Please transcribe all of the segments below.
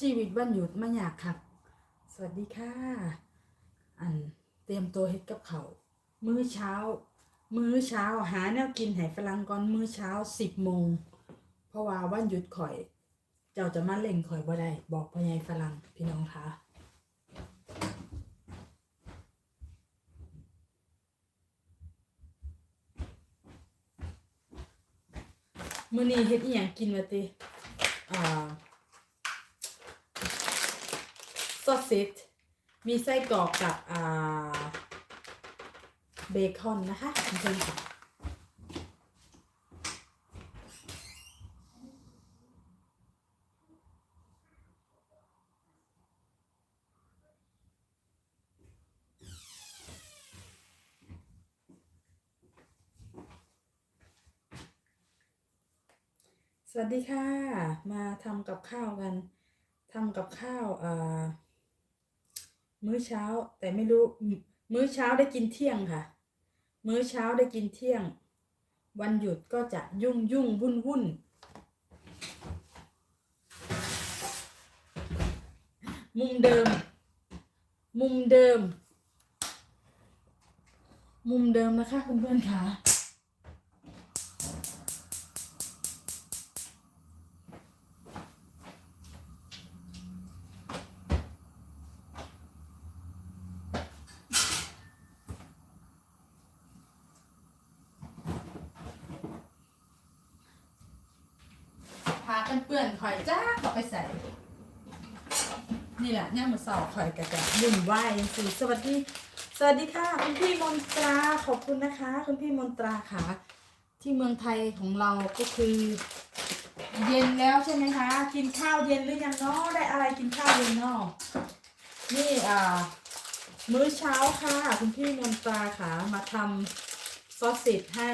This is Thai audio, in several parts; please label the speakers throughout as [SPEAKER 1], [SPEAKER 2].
[SPEAKER 1] ชีวิตวันหยุดมาอยากครับสวัสดีค่ะ อันเตรียมตัวเฮ็ดกับเขามื้อเช้า มื้อเช้าหาแนวกินให้ฝรั่งก่อนมื้อเช้าสิบโมง เพราะว่าวันหยุดข่อย เจ้าจะมาเล่งข่อยบ่ได้บอกพ่อใหญ่ฝรั่งพี่น้องคะมื้อนี้เฮ็ดอีหยังกินวะติอ่า ซอสซิตมีไส้กรอกกับอ่าเบคอนนะคะคุณผู้ชมค่ะสวัสดีค่ะ มาทำกับข้าวกันทำกับข้าวอ่า มื้อเช้า แต่ไม่รู้ มื้อเช้าได้กินเที่ยงค่ะ มื้อเช้าได้กินเที่ยง วันหยุดก็จะยุ่งยุ่งวุ่นวุ่นมุมเดิม มุมเดิม มุมเดิมนะคะเพื่อนๆค่ะันเปื้อนข่อยจ้าเขาไปใส่ นี่แหละเนี่ยมือสอบข่อยกะกะวุ่นวายจังสิสวัสดี สวัสดีค่ะ คุณพี่มนตราขอบคุณนะคะ คุณพี่มนตราค่ะ ที่เมืองไทยของเราก็คือ เย็นแล้วใช่ไหมคะ กินข้าวเย็นหรือยังเนาะได้อะไรกินข้าวเย็นเนาะนี่อ่ามื้อเช้าค่ะ คุณพี่มนตราค่ะมาทำซอสเสร็จให้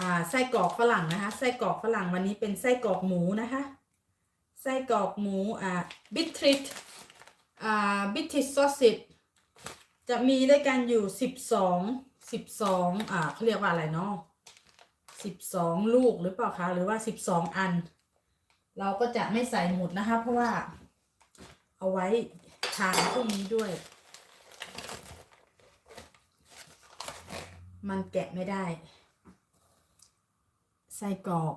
[SPEAKER 1] อ่าไส้กรอกฝรั่งนะคะไส้กรอกฝรั่งวันนี้เป็นไส้กรอกหมูนะคะไส้กรอกหมูอ่าบิทริตอ่าบิทริตซอสซิตจะมีด้วยกันอยู่สิบสองสิบสองอ่าเขาเรียกว่าอะไรเนาะสิบสองลูกหรือเปล่าคะหรือว่าสิบสองอัน เราก็จะไม่ใส่หมดนะคะ เพราะว่าเอาไว้ทานพรุ่งนี้ด้วย มันแกะไม่ได้ ไส้กรอก